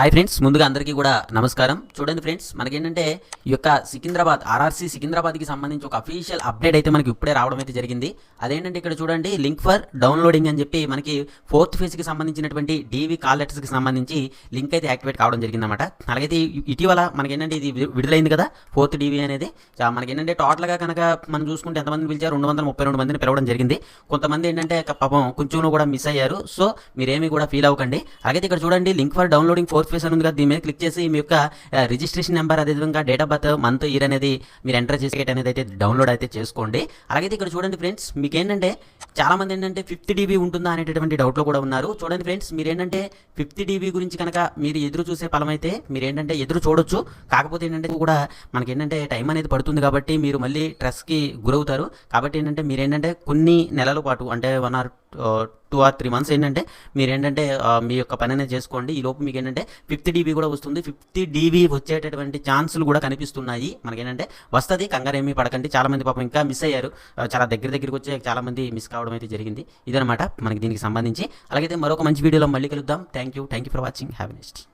Hi friends ముందుగా అందరికీ కూడా నమస్కారం. చూడండి ఫ్రెండ్స్ మనకేంటంటే ఈ యొక్క సికింద్రాబాద్ ఆర్ఆర్సీ సికింద్రాబాద్కి సంబంధించి ఒక అఫీషియల్ అప్డేట్ అయితే మనకి ఇప్పుడే రావడం అయితే జరిగింది. అదేంటంటే ఇక్కడ చూడండి లింక్ ఫర్ డౌన్లోడింగ్ అని చెప్పి మనకి ఫోర్త్ ఫేజ్కి సంబంధించినటువంటి డీవీ కాల్ లెటర్స్కి సంబంధించి లింక్ అయితే యాక్టివేట్ కావడం జరిగిందన్నమాట. అలాగైతే ఇటీవల మనకేంటంటే ఇది విడుదలైంది కదా ఫోర్త్ డీవీ అనేది. మనకేంటంటే టోటల్గా కనుక మనం చూసుకుంటే ఎంతమంది పిలిచారు? రెండు వందల ముప్పై రెండు మందిని పిలవడం జరిగింది. కొంతమంది ఏంటంటే పాపం కొంచెం కూడా మిస్ అయ్యారు. సో మీరేమీ కూడా ఫీల్ అవ్వకండి. అలాగే ఇక్కడ చూడండి link for downloading fourth phase అని ఉంది కదా దీని మీద క్లిక్ చేసి మీ యొక్క రిజిస్ట్రేషన్ నెంబర్ అదేవిధంగా date of birth month year అనేది మీరు ఎంటర్ చేసే అనేది అయితే డౌన్లోడ్ అయితే చేసుకోండి. అలాగే ఇక్కడ చూడండి ఫ్రెండ్స్ మీకు ఏంటంటే చాలా మంది ఏంటంటే ఫిఫ్త్ డీబీ ఉంటుందా అనేటటువంటి డౌట్లో కూడా ఉన్నారు. చూడండి ఫ్రెండ్స్ మీరు ఏంటంటే ఫిఫ్త్ డీబీ గురించి కనుక మీరు ఎదురు చూసే ఫలం అయితే మీరు ఏంటంటే ఎదురు చూడొచ్చు. కాకపోతే ఏంటంటే కూడా మనకి ఏంటంటే టైం అనేది పడుతుంది కాబట్టి మీరు మళ్ళీ స్ట్రెస్కి గురవుతారు. కాబట్టి ఏంటంటే మీరు ఏంటంటే కొన్ని నెలల పాటు అంటే one or two or three months ఏంటంటే మీరు ఏంటంటే uh, మీ యొక్క పని అనేది చేసుకోండి. ఈ లోపు మీకు ఏంటంటే ఫిఫ్త్ డీబీ కూడా వస్తుంది. ఫిఫ్త్ డీబీ వచ్చేటటువంటి ఛాన్సులు కూడా కనిపిస్తున్నాయి. మనకేంటంటే వస్తుంది కంగారు ఏమీ పడకండి. చాలామంది పాపం ఇంకా మిస్ అయ్యారు. Uh, చాలా దగ్గర దగ్గరికి వచ్చే చాలామంది మిస్ కావడం అయితే జరిగింది. ఇదనమాట మనకి దీనికి సంబంధించి. అలాగైతే మరొక మంచి వీడియోలో మళ్ళీ కలుద్దాం. Thank you thank you for watching have next